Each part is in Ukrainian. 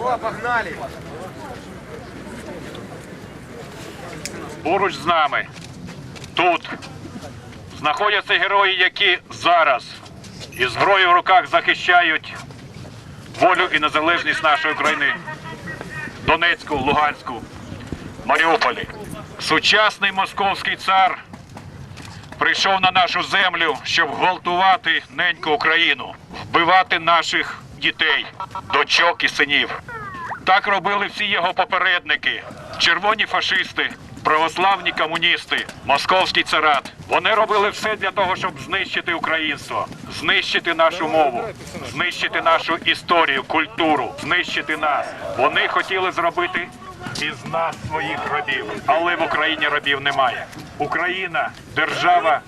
О, погнали! Поруч з нами тут знаходяться герої, які зараз із зброєю в руках захищають волю і незалежність нашої країни. Донецьку, Луганську, Маріуполі. Сучасний московський цар прийшов на нашу землю, щоб гвалтувати неньку Україну, вбивати наших дітей, дочок і синів. Так робили всі його попередники, червоні фашисти, православні комуністи, московський царат. Вони робили все для того, щоб знищити українство, знищити нашу мову, знищити нашу історію, культуру, знищити нас. Вони хотіли зробити із нас своїх рабів, але в Україні рабів немає. Україна держава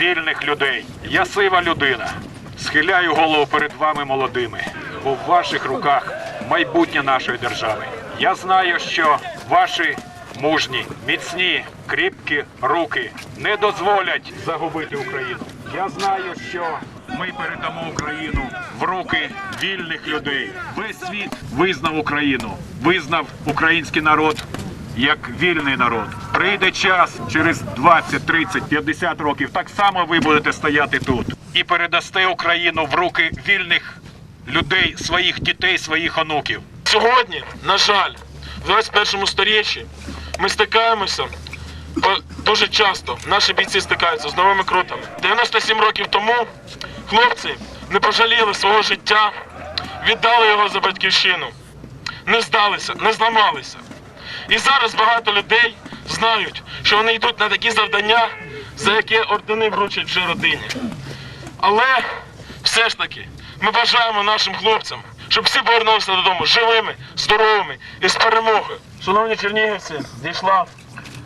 вільних людей. Я сива людина. Схиляю голову перед вами молодими, бо в ваших руках майбутнє нашої держави. Я знаю, що ваші мужні, міцні, кріпкі руки не дозволять загубити Україну. Я знаю, що ми передамо Україну в руки вільних людей. Весь світ визнав Україну, визнав український народ як вільний народ. Прийде час через 20, 30, 50 років. Так само ви будете стояти тут і передасте Україну в руки вільних людей, своїх дітей, своїх онуків. Сьогодні, на жаль, в 21 сторіччі ми стикаємося дуже часто. Наші бійці стикаються з новими крутами. 97 років тому хлопці не пожаліли свого життя, віддали його за батьківщину, не здалися, не зламалися. І зараз багато людей знають, що вони йдуть на такі завдання, за які ордени вручать вже родині. Але все ж таки ми бажаємо нашим хлопцям, щоб всі повернулися додому живими, здоровими і з перемогою. Шановні чернігівці, дійшла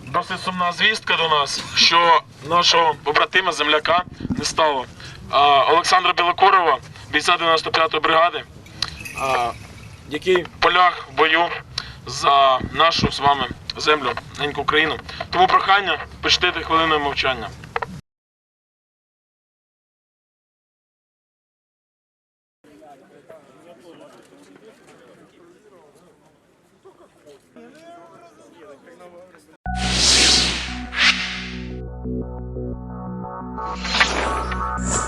досить сумна звістка до нас, що нашого побратима земляка не стало. Олександра Білокурова, бійця 95-ї бригади, який полях в бою за нашу з вами землю, неньку Україну. Тому прохання почтити хвилиною мовчання.